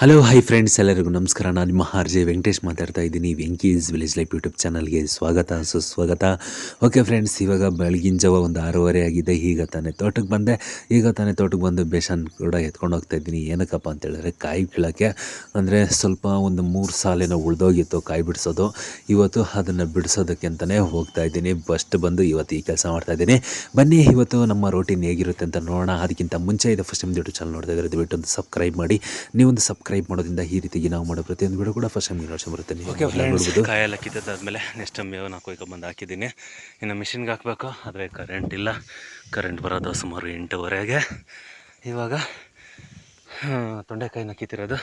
Hello hi friends ಎಲ್ಲರಿಗೂ ನಮಸ್ಕಾರ. ನಾನು ನಿಮ್ಮ ಆರ್ ಜೆ ವೆಂಕಟೇಶ್ ಮಾತಾಡ್ತಾ ಇದ್ದೀನಿ. ವೆಂಕೀಸ್ ವಿಲೇಜ್ ಲೈಫ್ ಯೂಟ್ಯೂಬ್ ಚಾನಲ್ಗೆ ಸ್ವಾಗತ, ಸುಸ್ವಾಗತ. ಓಕೆ ಫ್ರೆಂಡ್ಸ್ ಇವಾಗ ಬೆಳಗಿನ ಜಾವ ಒಂದು ಆರೂವರೆ ಆಗಿದೆ. ಈಗ ತಾನೇ ತೋಟಕ್ಕೆ ಬಂದೆ. ಈಗ ತಾನೇ ತೋಟಕ್ಕೆ ಬಂದು ಬೇಷನ್ ಕೂಡ ಎತ್ಕೊಂಡು ಹೋಗ್ತಾ ಇದ್ದೀನಿ. ಏನಕ್ಕಪ್ಪ ಅಂತ ಹೇಳಿದ್ರೆ ಕಾಯಿ ಕೀಳೋಕ್ಕೆ. ಅಂದರೆ ಸ್ವಲ್ಪ ಒಂದು ಮೂರು ಸಾಲೇನೋ ಉಳ್ದೋಗಿತ್ತು ಕಾಯಿ ಬಿಡಿಸೋದು. ಇವತ್ತು ಅದನ್ನು ಬಿಡಿಸೋದಕ್ಕೆ ಅಂತಲೇ ಹೋಗ್ತಾ ಇದ್ದೀನಿ. ಫಸ್ಟ್ ಬಂದು ಇವತ್ತು ಈ ಕೆಲಸ ಮಾಡ್ತಾ ಇದ್ದೀನಿ. ಬನ್ನಿ, ಇವತ್ತು ನಮ್ಮ ರೋಟೀನ್ ಹೇಗಿರುತ್ತೆ ಅಂತ ನೋಡೋಣ. ಅದಕ್ಕಿಂತ ಮುಂಚೆ ಇದು ಫಸ್ಟ್ ಟೈಮ್ ಯೂಟ್ಯೂಬ್ ಚಾನಲ್ ನೋಡ್ತಾ ಇದ್ದಾರೆ ದಯವಿಟ್ಟು ಒಂದು ಸಬ್ಸ್ಕ್ರೈಬ್ ಮಾಡಿ. ನೀವೊಂದು ಸಬ್ಸ್ಕ್ರೈಬ್ ಮಾಡೋದ್ರಿಂದ ಈ ರೀತಿಗೆ ನಾವು ಮಾಡೋ ಪ್ರತಿಯೊಂದು ವಿಡಿಯೋ ಕೂಡ ಫಸ್ಟ್ ಟೈಮ್ ನೋಡ್ಕೊಂಡು ಬರುತ್ತೆ. ಕಾಯಲ್ಲಿ ಓಕೆ ನೆಕ್ಸ್ಟ್ ಟೈಮ್ ನೋಡ್ಬೋದು. ನಾಲ್ಕು ಮೇವನ್ನ ಕೊಯ್ಕೊಂಬಂದು ಹಾಕಿದ್ದೀನಿ. ಇನ್ನು ಮಿಷಿನ್ಗೆ ಹಾಕಬೇಕು ಆದರೆ ಕರೆಂಟ್ ಇಲ್ಲ. ಕರೆಂಟ್ ಬರೋದು ಸುಮಾರು ಎಂಟುವರೆಗೆ. ಇವಾಗ ತೊಂಡೆಕಾಯಿನ ಕಿತ್ತಿರೋದು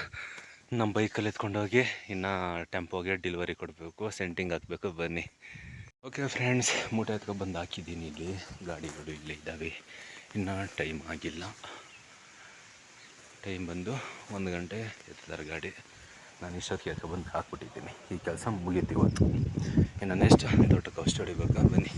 ನಮ್ಮ ಬೈಕಲ್ಲಿ ಎತ್ಕೊಂಡೋಗಿ ಇನ್ನು ಟೆಂಪೋಗೆ ಡೆಲಿವರಿ ಕೊಡಬೇಕು ಸೆಂಟಿಂಗ್ ಹಾಕಬೇಕು ಬನ್ನಿ. ಓಕೆ ಫ್ರೆಂಡ್ಸ್ ಮೂಟೆ ಎತ್ಕೊಬಂದು ಹಾಕಿದ್ದೀನಿ ಇಲ್ಲಿ. ಗಾಡಿಗಳು ಇಲ್ಲೇ ಇದ್ದಾವೆ. ಇನ್ನು ಟೈಮ್ ಆಗಿಲ್ಲ. ಟೈಮ್ ಬಂದು ಒಂದು ಗಂಟೆ ಎತ್ತಿದ್ದಾರೆ ಗಾಡಿ. ನಾನು ಇಷ್ಟೊತ್ತಿಗೆ ಬಂದು ಹಾಕ್ಬಿಟ್ಟಿದ್ದೀನಿ. ಈ ಕೆಲಸ ಮುಗೀತು ಇವತ್ತು ಇನ್ನು ನೆಕ್ಸ್ಟ್ ತೋಟಕ್ಕೆ ಔಷಧಿ ಹೊಡಿಬೇಕಾ ಬನ್ನಿ.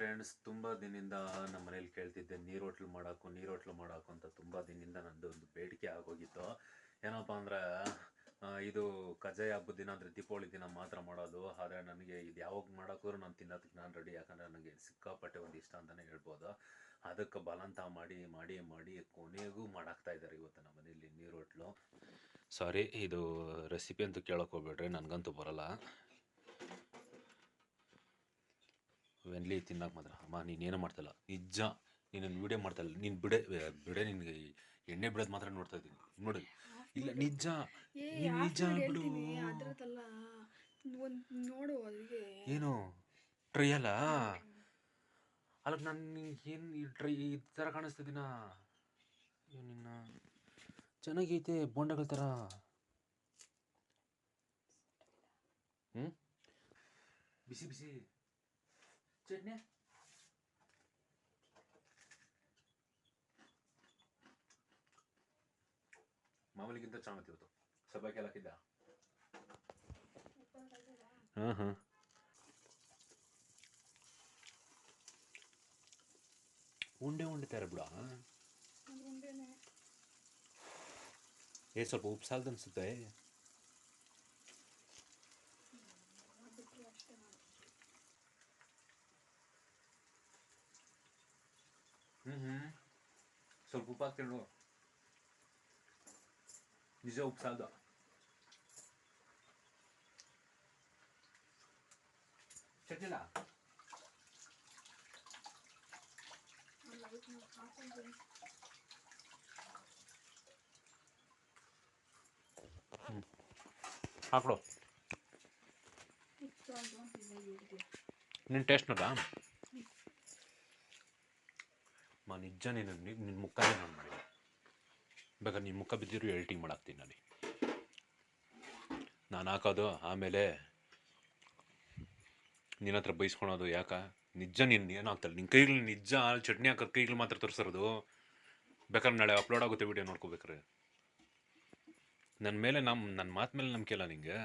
ಫ್ರೆಂಡ್ಸ್ ತುಂಬ ದಿನದಿಂದ ನಮ್ಮ ಮನೇಲಿ ಕೇಳ್ತಿದ್ದೆ, ನೀರು ಹೋಟ್ಲು ಮಾಡೋಕ್ಕೂ ನೀರು ಹೋಟ್ಲು ಮಾಡೋಕ್ಕೂ ಅಂತ ತುಂಬ ದಿನದಿಂದ ನಂದು ಒಂದು ಬೇಡಿಕೆ ಆಗೋಗಿತ್ತು. ಏನಪ್ಪ ಅಂದರೆ ಇದು ಕಜಾಯ ಹಬ್ಬದ ದಿನ ಅಂದರೆ ದೀಪಾವಳಿ ದಿನ ಮಾತ್ರ ಮಾಡೋದು. ಆದರೆ ನನಗೆ ಇದು ಯಾವಾಗ ಮಾಡೋಕ್ಕೋರು ನಾನು ತಿನ್ನೋದಕ್ಕೆ ನಾನು ರೆಡಿ ಯಾಕಂದರೆ ನನಗೆ ಸಿಕ್ಕಾಪಟ್ಟೆ ಒಂದು ಇಷ್ಟ ಅಂತಲೇ ಹೇಳ್ಬೋದು. ಅದಕ್ಕೆ ಬಲಂತ ಮಾಡಿ ಮಾಡಿ ಮಾಡಿ ಕೊನೆಗೂ ಮಾಡಾಕ್ತಾ ಇದ್ದಾರೆ ಇವತ್ತು ನಮ್ಮ ಮನೇಲಿ ನೀರು ಹೋಟ್ಲು. ಸಾರಿ ಇದು ರೆಸಿಪಿ ಅಂತೂ ಕೇಳೋಕೆ ಹೋಗ್ಬೇಡ್ರಿ, ನನಗಂತೂ ಬರಲ್ಲ. ವೆನ್ಲಿ ತಿನ್ನಕ್ಕೆ ಮಾತ್ರ. ಅಮ್ಮ ನೀನೇನು ಮಾಡ್ತಲ್ಲ ನಿಜ ನೀನು ವಿಡಿಯೋ ಮಾಡ್ತಲ್ಲ ನೀನು ಬಿಡೆ ಬಿಡೆ ನಿನಗೆ ಎಣ್ಣೆ ಬಿಡೋದು ಮಾತ್ರ ನೋಡ್ತಾ ಇದ್ದೀನಿ. ನೋಡಿ. ಇಲ್ಲ ನಿಜ ನಿಜ ಬಿಡು. ನೋಡು ಏನು? ಟ್ರೈಯಲ್ಲ? ಅಲ್ಲ ನಾನು ಏನು ಈ ಟ್ರೈ ಈ ಥರ ಕಾಣಿಸ್ತಿದ್ದೀನ ನಿನ್ನ ಚೆನ್ನಾಗೈತೆ ಬೋಂಡಗಳ ಥರ ಹ್ಞೂ ಬಿಸಿ ಬಿಸಿ. ಚಟ್ನಿ? ಮಾಮೂಲಿಗಿಂತ ಚೆನ್ನಾಗಿತ್ತು ಇವತ್ತು. ಸಬ್ಬಾಕಿ ಹಾಕಿದ್ದ ಹಾಂ ಹಾಂ. ಉಂಡೆ ಉಂಡೆ ಥರ ಬಿಡ ಏ ಸ್ವಲ್ಪ ಉಪ್ಸಾಲ್ದು ಸಾಲದು ಅನಿಸುತ್ತೆ. ಹ್ಞೂ ಸ್ವಲ್ಪ ಉಪ್ಪು ಹಾಕ್ತೀನಿ ನಿಜ ಉಪ್ಪು ಸಾಲದು ಚಟ್ನಿಲ್ಲ ಹಾಕೊಡು ನಿನ್ನ ಟೇಸ್ಟ್ ನೋಡ ಮಾ ನಿಜ ನೀನು ನಿನ್ನ ಮುಖನೇ ನಾನು ಮಾಡಿ ಬೇಕಾದ್ರೆ ನಿನ್ನ ಮುಖ ಬಿದ್ದಿರು ಎಡಿಟಿಂಗ್ ಮಾಡಾಕ್ತೀನಿ ನಾನು. ನಾನು ಹಾಕೋದು ಆಮೇಲೆ ನಿನ್ನ ಹತ್ರ ಬೈಸ್ಕೊಳೋದು ಯಾಕ? ನಿಜ ನೀನು ಏನು ಹಾಕ್ತಾರೆ ನಿನ್ನ ಕೈಗಳು ನಿಜ ಚಟ್ನಿ ಹಾಕೋದು ಕೈಗಳು ಮಾತ್ರ ತೋರಿಸಿರೋದು ಬೇಕಾದ್ರೆ ನಾಳೆ ಅಪ್ಲೋಡ್ ಆಗುತ್ತೆ ವಿಡಿಯೋ ನೋಡ್ಕೋಬೇಕ್ರೆ ನನ್ನ ಮೇಲೆ ನಮ್ಮ ನನ್ನ ಮಾತು ಮೇಲೆ ನಂಬಿಕೆ ಇಲ್ಲ ನಿಂಗೆ.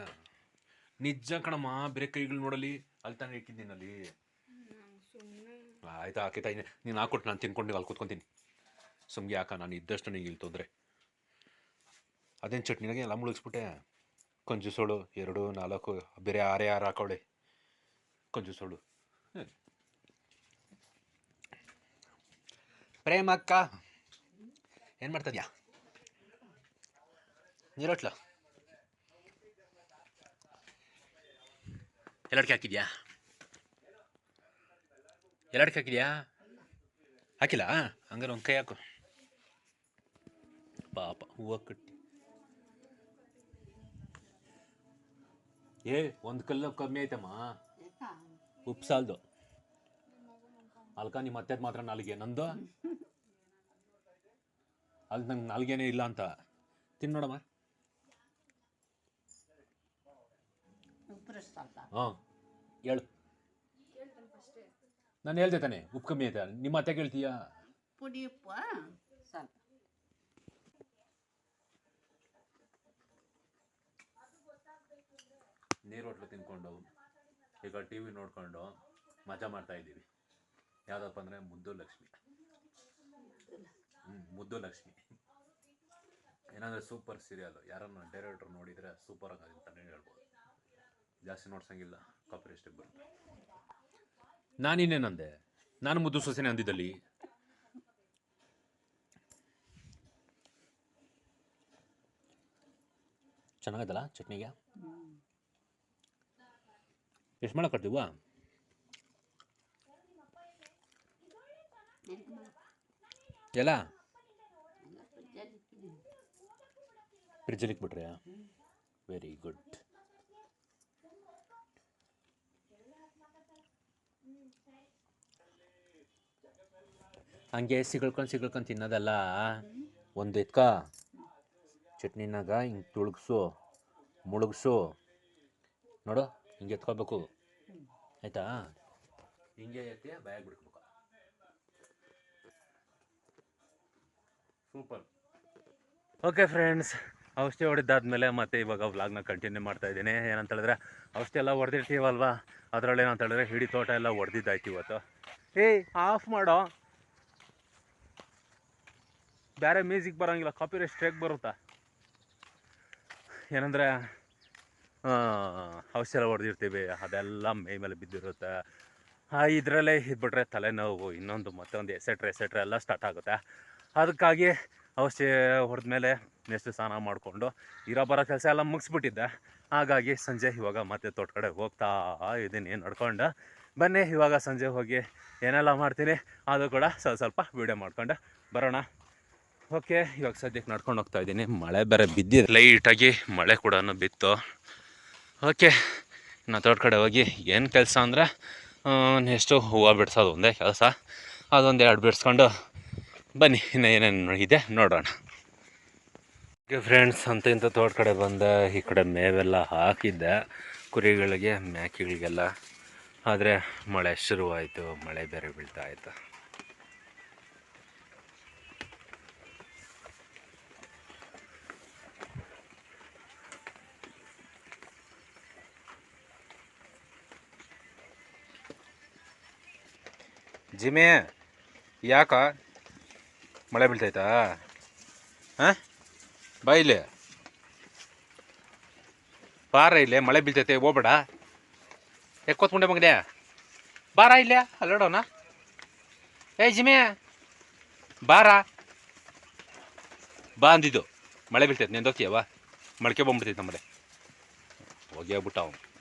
ನಿಜ ಕಣಮ್ಮ, ಬೇರೆ ಕೈಗಳು ನೋಡಲಿ. ಅಲ್ಲಿ ತಾನೇ ಇಟ್ಟಿದ್ದೀನಿ ಅಲ್ಲಿ ಸುಮ್ಮನೆ ಆಯ್ತಾ ತಾಯಿ ನೀನು ಹಾಕೊಟ್ಟು ನಾನು ತಿನ್ಕೊಂಡು ಅಲ್ಲಿ ಕೂತ್ಕೊತೀನಿ. ಸುಮ್ಗೆ ಯಾಕ, ನಾನು ಇದ್ದಷ್ಟು ನಿಂಗೆ ಇಲ್ಲಿ ತೊಂದರೆ. ಅದೇನು ಚಟ್ನಿನಾಗೆ ಎಲ್ಲ ಮುಳುಗಿಸ್ಬಿಟ್ಟೆ? ಸೋಳು, ಎರಡು, ನಾಲ್ಕು, ಬೇರೆ ಆರೇ ಆರು ಸೋಳು. ಪ್ರೇಮ ಪ್ರೇಮಕ್ಕ ಏನು ಮಾಡ್ತದ್ಯಾ ನೀರೋಟ್ಲ. ಎಲ್ಲಡ್ಕೆ ಹಾಕಿದ್ಯಾ? ಎಲ್ಲಡ್ಕೆ ಹಾಕಿದ್ಯಾ? ಹಾಕಿಲ್ಲ? ಹಂಗಾರೆ ಒಂದು ಕೈ ಹಾಕು. ಪಾಪ ಹೂವು ಕಟ್ಟಿ ಏ ಒಂದು ಕಲ್ಲು ಕಮ್ಮಿ ಆಯ್ತಮ್ಮ ಉಪ್ಪು ಸಾಲ್ದು ಅಲ್ಕ ನಿಮ್ಮ ಅತ್ಯದ್ ಮಾತ್ರ ನಾಲ್ಗೆ. ನಂದು? ಅಲ್ಲಿ ನಂಗೆ ನಾಲ್ಗೇನೇ ಇಲ್ಲ ಅಂತ. ತಿನ್ ನೋಡಮ್ಮ. ಹಾಂ ಹೇಳು. ನಾನು ಹೇಳ್ದೆ ತಾನೆ ಉಪ್ಪು ಕಮ್ಮಿ ಆಯ್ತಾ ನಿಮ್ಮ ಅತ್ತೆ ಕೇಳ್ತೀಯಾ ಪುಡಿ ಉಪ್ಪು ಸ್ವಲ್ಪ ನೀರು ಹೋಟ್ಲು ತಿನ್ಕೊಂಡು ಈಗ ಟಿ ವಿ ನೋಡ್ಕೊಂಡು ಮಜಾ ಮಾಡ್ತಾ ಇದ್ದೀವಿ. ಯಾವುದಪ್ಪ ಅಂದರೆ ಮುದ್ದು ಲಕ್ಷ್ಮಿ. ಹ್ಞೂ ಮುದ್ದು ಲಕ್ಷ್ಮಿ. ಏನಂದರೆ ಸೂಪರ್ ಸೀರಿಯಲ್ ಯಾರನ್ನ ಡೈರೆಕ್ಟ್ರ್ ನೋಡಿದರೆ ಸೂಪರ್ ಆಗಿ ಅಂತಲೇ ಹೇಳ್ಬೋದು. ಜಾಸ್ತಿ ನೋಡ್ಸಂಗಿಲ್ಲ ಕಾಪಿ ಬರುತ್ತೆ. ನಾನಿನ್ನೇನಂದೆ ನಾನು ಮುದ್ದು ಸೊಸೆನೆ ಅಂದಿದ್ದಲ್ಲಿ. ಚೆನ್ನಾಗದಲ್ಲ ಚಟ್ನಿಗೆ? ಎಷ್ಟು ಮಾಡೋಕೆ ಕಟ್ತೀವ? ಎಲ್ಲ? ಫ್ರಿಜ್ಜಲ್ಲಿ ಇಕ್ಬಿಟ್ರೆ? ವೆರಿ ಗುಡ್ ಹಂಗೆ ಸಿಗಳ್ಕೊಂಡು ಸಿಗಳ್ಕೊಂಡು ತಿನ್ನೋದಲ್ಲ? ಒಂದು ಎತ್ಕ. ಚಟ್ನಿನಾಗ ಹಿಂಗೆ ತುಳುಗ್ಸು, ಮುಳುಗ್ಸು. ನೋಡು, ಹಿಂಗೆ ಎತ್ಕೋಬೇಕು. ಆಯಿತಾ? ಹಿಂಗೆ ಎತ್ತಿ ಬಾಯಾಗ ಬಿಡ್ಬೇಕು ಸೂಪರ್. ಓಕೆ ಫ್ರೆಂಡ್ಸ್ ಔಷಧಿ ಹೊಡೆದಾದ್ಮೇಲೆ ಮತ್ತೆ ಇವಾಗ ವ್ಲಾಗ್ನ ಕಂಟಿನ್ಯೂ ಮಾಡ್ತಾ ಇದ್ದೀನಿ. ಏನಂತ ಹೇಳಿದ್ರೆ, ಔಷಧಿ ಎಲ್ಲ ಹೊಡೆದಿರ್ತೀವಲ್ವಾ? ಅದರಲ್ಲಿ ಏನಂತ ಹೇಳಿದ್ರೆ ಹಿಡಿ ತೋಟ ಎಲ್ಲ ಹೊಡೆದಿದ್ದಾಯ್ತು ಇವತ್ತು. ಏಯ್ ಆಫ್ ಮಾಡೋ. ಬೇರೆ ಮ್ಯೂಸಿಕ್ ಬರೋಂಗಿಲ್ಲ ಕಾಪಿ ಸ್ಟ್ರೈಕ್ ಬರುತ್ತಾ? ಏನಂದರೆ ಔಷಧಿ ಎಲ್ಲ ಹೊಡೆದಿರ್ತೀವಿ, ಅದೆಲ್ಲ ಮೈ ಮೇಲೆ ಬಿದ್ದಿರುತ್ತೆ. ಇದರಲ್ಲೇ ಇದ್ಬಿಟ್ರೆ ತಲೆನೋವು, ಇನ್ನೊಂದು ಮತ್ತೊಂದು ಎಸೆಟ್ರೆ ಎಸೆಟ್ರೆ ಎಲ್ಲ ಸ್ಟಾರ್ಟ್ ಆಗುತ್ತೆ. ಅದಕ್ಕಾಗಿ ಔಷಧಿ ಹೊಡೆದ್ಮೇಲೆ ನೆಕ್ಸ್ಟ್ ಸ್ನಾನ ಮಾಡಿಕೊಂಡು ಇರೋ ಬರೋ ಕೆಲಸ ಎಲ್ಲ ಮುಗಿಸ್ಬಿಟ್ಟಿದ್ದೆ. ಹಾಗಾಗಿ ಸಂಜೆ ಇವಾಗ ಮತ್ತೆ ತೋಟ ಕಡೆ ಹೋಗ್ತಾ ಇದ್ದೀನಿ ನಡ್ಕೊಂಡು. ಬನ್ನಿ, ಇವಾಗ ಸಂಜೆ ಹೋಗಿ ಏನೆಲ್ಲ ಮಾಡ್ತೀನಿ ಅದು ಕೂಡ ಸ್ವಲ್ಪ ಸ್ವಲ್ಪ ವೀಡಿಯೋ ಮಾಡ್ಕೊಂಡು ಬರೋಣ. ಓಕೆ, ಇವಾಗ ಸದ್ಯಕ್ಕೆ ನಡ್ಕೊಂಡು ಹೋಗ್ತಾ ಇದ್ದೀನಿ ಮಳೆ ಬೇರೆ ಬಿದ್ದಿದೆ. ಲೈಟಾಗಿ ಮಳೆ ಕೂಡ ಬಿತ್ತು. ಓಕೆ ನಾ ತೋಟ ಕಡೆ ಹೋಗಿ ಏನು ಕೆಲಸ ಅಂದರೆ ನೆಕ್ಸ್ಟು ಹೂವು ಬಿಡ್ಸೋದು ಒಂದೇ ಕೆಲಸ. ಅದೊಂದು ಎರಡು ಬಿಡಿಸ್ಕೊಂಡು ಬನ್ನಿ, ಇನ್ನು ಏನೇನು ಇದೆ ನೋಡೋಣ. ಫ್ರೆಂಡ್ಸ್ ಅಂತ ಇಂಥ ತೋಟ ಕಡೆ ಬಂದ, ಈ ಕಡೆ ಮೇವೆಲ್ಲ ಹಾಕಿದ್ದೆ. ಕುರಿಗಳಿಗೆ ಮೇಕೆಗಳಿಗೆಲ್ಲ ಆದರೆ ಮಳೆ ಶುರುವಾಯಿತು, ಮಳೆ ಬೇರೆ ಬೀಳ್ತಾ ಆಯಿತು ಜಿಮೆ, ಯಾಕ? ಮಳೆ ಬೀಳ್ತೈತಾ? ಹಾಂ? ಬಾ ಇಲ್ಲಿ. ಬಾರ ಇಲ್ಲೇ, ಮಳೆ ಬೀಳ್ತೈತೆ, ಹೋಗ್ಬೇಡ. ಎಕ್ಕೋತ್ಕೊಂಡೆ ಮಗನೇ. ಬಾರ ಇಲ್ಲೇ ಅಲ್ಲೋಡೋಣ ಏ, ಜಿಮೆ. ಬಾರ. ಬಾ ಅಂದಿದ್ದು. ಮಳೆ ಬೀಳ್ತೈತೆ ನೆಂದೋಗ್ತೀಯವ ಮೊಳಕೆ ಬಂದ್ಬಿಡ್ತೈತೆ ನಮ್ಮಲ್ಲಿ ಹೋಗಿ ಹೋಗ್ಬಿಟ್ಟು ಅವನು.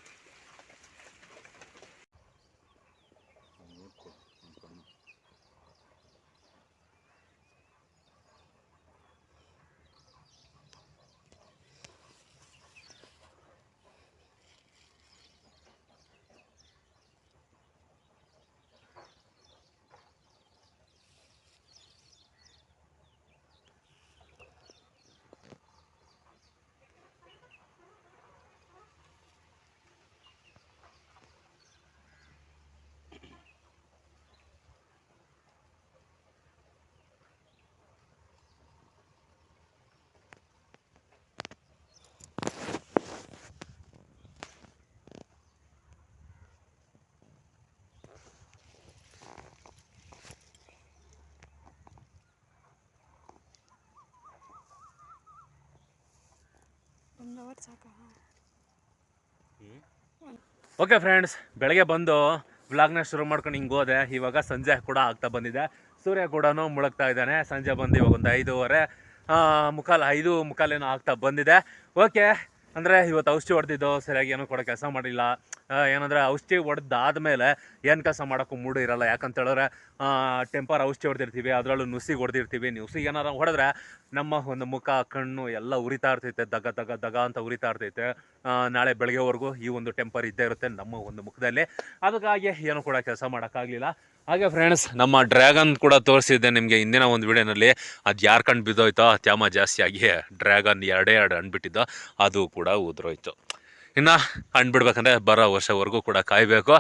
ಓಕೆ ಫ್ರೆಂಡ್ಸ್ ಬೆಳಗ್ಗೆ ಬಂದು ವ್ಲಾಗ್ನ ಶುರು ಮಾಡ್ಕೊಂಡು ಹಿಂಗೆ ಹೋದೆ. ಇವಾಗ ಸಂಜೆ ಕೂಡ ಆಗ್ತಾ ಬಂದಿದೆ. ಸೂರ್ಯ ಕೂಡ ಮುಳುಗ್ತಾ ಇದ್ದಾನೆ. ಸಂಜೆ ಬಂದು ಇವಾಗ ಒಂದು ಐದೂವರೆ ಮುಕ್ಕಾಲು ಐದು ಮುಖಾಲೇನೋ ಆಗ್ತಾ ಬಂದಿದೆ. ಓಕೆ ಅಂದರೆ ಇವತ್ತು ಔಷಧಿ ಹೊಡೆದಿದ್ದು ಸರಿಯಾಗಿ ಏನೂ ಕೂಡ ಕೆಲಸ ಮಾಡಿಲ್ಲ. ಏನಂದ್ರೆ ಔಷಧಿ ಹೊಡೆದಾದ್ಮೇಲೆ ಏನು ಕೆಲಸ ಮಾಡೋಕ್ಕೂ ಮೂಡು ಇರಲ್ಲ. ಯಾಕಂತ ಹೇಳಿದ್ರೆ ಟೆಂಪರ್ ಔಷಧಿ ಹೊಡೆದಿರ್ತೀವಿ, ಅದರಲ್ಲೂ ನುಸಿ ಹೊಡೆದಿರ್ತೀವಿ. ನುಸಿಗೆ ಏನಾರ ಹೊಡೆದ್ರೆ ನಮ್ಮ ಒಂದು ಮುಖ, ಕಣ್ಣು ಎಲ್ಲ ಉರಿತಾ ಇರ್ತೈತೆ, ದಗ ದಗ ದಗ ಅಂತ ಉರಿತಾ ಇರ್ತೈತೆ. ನಾಳೆ ಬೆಳಗ್ಗೆವರೆಗೂ ಈ ಒಂದು ಟೆಂಪರ್ ಇದ್ದೇ ಇರುತ್ತೆ ನಮ್ಮ ಒಂದು ಮುಖದಲ್ಲಿ. ಅದಕ್ಕಾಗಿ ಏನು ಕೂಡ ಕೆಲಸ ಮಾಡೋಕ್ಕಾಗಲಿಲ್ಲ. ಹಾಗೆ ಫ್ರೆಂಡ್ಸ್ ನಮ್ಮ ಡ್ರ್ಯಾಗನ್ ಕೂಡ ತೋರಿಸಿದ್ದೆ ನಿಮಗೆ ಹಿಂದಿನ ಒಂದು ವಿಡಿಯೋನಲ್ಲಿ. ಅದು ಯಾರು ಕಣ್ಣು ಬಿದ್ದೋಯ್ತೋ ತ್ಯಾಮ ಜಾಸ್ತಿಯಾಗಿ ಡ್ರ್ಯಾಗನ್ ಎರಡೇ ಎರಡು ಹಣ್ಣು ಬಿಟ್ಟಿದ್ದೋ ಅದು ಕೂಡ ಉದುರೋಯ್ತು. ಇನ್ನು ಹಣ್ಣು ಬಿಡ್ಬೇಕಂದ್ರೆ ಬರೋ ವರ್ಷವರೆಗೂ ಕೂಡ ಕಾಯಬೇಕು.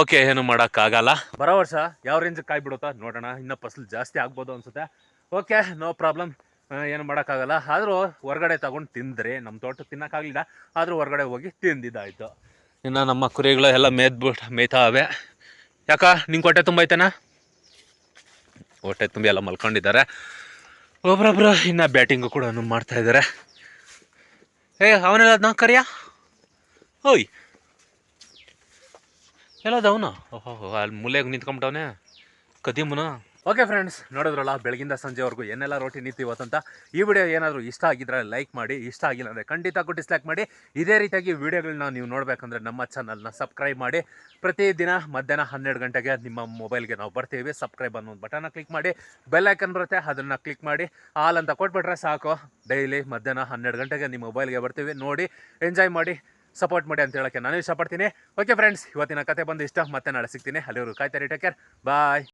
ಓಕೆ ಏನು ಮಾಡೋಕ್ಕಾಗಲ್ಲ. ಬರೋ ವರ್ಷ ಯಾವ ರೇಂಜ್ ಕಾಯಿ ಬಿಡುತ್ತಾ ನೋಡೋಣ. ಇನ್ನೂ ಫಸಲು ಜಾಸ್ತಿ ಆಗ್ಬೋದು ಅನ್ಸುತ್ತೆ. ಓಕೆ ನೋ ಪ್ರಾಬ್ಲಮ್ ಏನು ಮಾಡೋಕ್ಕಾಗಲ್ಲ. ಆದರೂ ಹೊರಗಡೆ ತಗೊಂಡು ತಿಂದರೆ ನಮ್ಮ ತೋಟ ತಿನ್ನೋಕ್ಕಾಗಲಿಲ್ಲ. ಆದರೂ ಹೊರಗಡೆ ಹೋಗಿ ತಿಂದಿದ್ದಾಯ್ತು. ಇನ್ನು ನಮ್ಮ ಕುರಿಗಳು ಎಲ್ಲ ಮೇದ್ಬಿಟ್ಟು ಮೇಯ್ತಾವೆ. ಯಾಕ, ನಿಂಗೆ ಹೊಟ್ಟೆ ತುಂಬ ಐತೆನಾ? ಹೊಟ್ಟೆ ತುಂಬಿ ಎಲ್ಲ ಮಲ್ಕೊಂಡಿದ್ದಾರೆ. ಒಬ್ರೊಬ್ರು ಇನ್ನು ಬ್ಯಾಟಿಂಗು ಕೂಡ ಮಾಡ್ತಾ ಇದ್ದಾರೆ ಏ, ಅವನೆಲ್ಲ ನಾ ಕರಿಯ? ಓಯ್. ಎಲ್ಲ ಅದಾವ ಓಹೋ ಅಲ್ಲಿ ಮೂಲೆಗೆ ನಿಂತ್ಕೊಂಬಿಟ್ಟವನೆ ಕದಿಮುನ ಓಕೆ ಫ್ರೆಂಡ್ಸ್ ನೋಡಿದ್ರಲ್ಲ ಬೆಳಗಿಂದ ಸಂಜೆವರೆಗೂ ಏನೆಲ್ಲ ರೋಟಿ ನೀತಿ ಇವತ್ತಂತ ಈ ವಿಡಿಯೋ ಏನಾದರೂ ಇಷ್ಟ ಆಗಿದ್ರೆ ಲೈಕ್ ಮಾಡಿ ಇಷ್ಟ ಆಗಿಲ್ಲ ಅಂದರೆ ಖಂಡಿತ ಡಿಸ್ಲೈಕ್ ಮಾಡಿ. ಇದೇ ರೀತಿಯಾಗಿ ವಿಡಿಯೋಗಳನ್ನ ನೀವು ನೋಡಬೇಕಂದ್ರೆ ನಮ್ಮ ಚಾನಲ್ನ ಸಬ್ಸ್ಕ್ರೈಬ್ ಮಾಡಿ. ಪ್ರತಿದಿನ ಮಧ್ಯಾಹ್ನ ಹನ್ನೆರಡು ಗಂಟೆಗೆ ನಿಮ್ಮ ಮೊಬೈಲ್ಗೆ ನಾವು ಬರ್ತೀವಿ. ಸಬ್ಸ್ಕ್ರೈಬ್ ಅನ್ನೋ ಒಂದು ಬಟನ್ನ ಕ್ಲಿಕ್ ಮಾಡಿ. ಬೆಲ್ ಐಕನ್ ಬರುತ್ತೆ ಅದನ್ನು ಕ್ಲಿಕ್ ಮಾಡಿ. ಆಲ್ ಅಂತ ಕೊಟ್ಬಿಟ್ರೆ ಸಾಕು. ಡೈಲಿ ಮಧ್ಯಾಹ್ನ ಹನ್ನೆರಡು ಗಂಟೆಗೆ ನಿಮ್ಮ ಮೊಬೈಲ್ಗೆ ಬರ್ತೀವಿ. ನೋಡಿ ಎಂಜಾಯ್ ಮಾಡಿ. ಸಪೋರ್ಟ್ ಮಾಡಿ ಅಂತ ಹೇಳೋಕ್ಕೆ ನಾನು ಇಷ್ಟಪಡ್ತೀನಿ. ಓಕೆ ಫ್ರೆಂಡ್ಸ್ ಇವತ್ತಿನ ಕತೆ ಬಂದು ಇಷ್ಟ. ಮತ್ತೆ ನಾಳೆ ಸಿಗ್ತೀನಿ. ಅಲ್ಲಿವರು ಕಾಯ್ತಾರೆ ಟೇಕ್ ಕೇರ್ ಬಾಯ್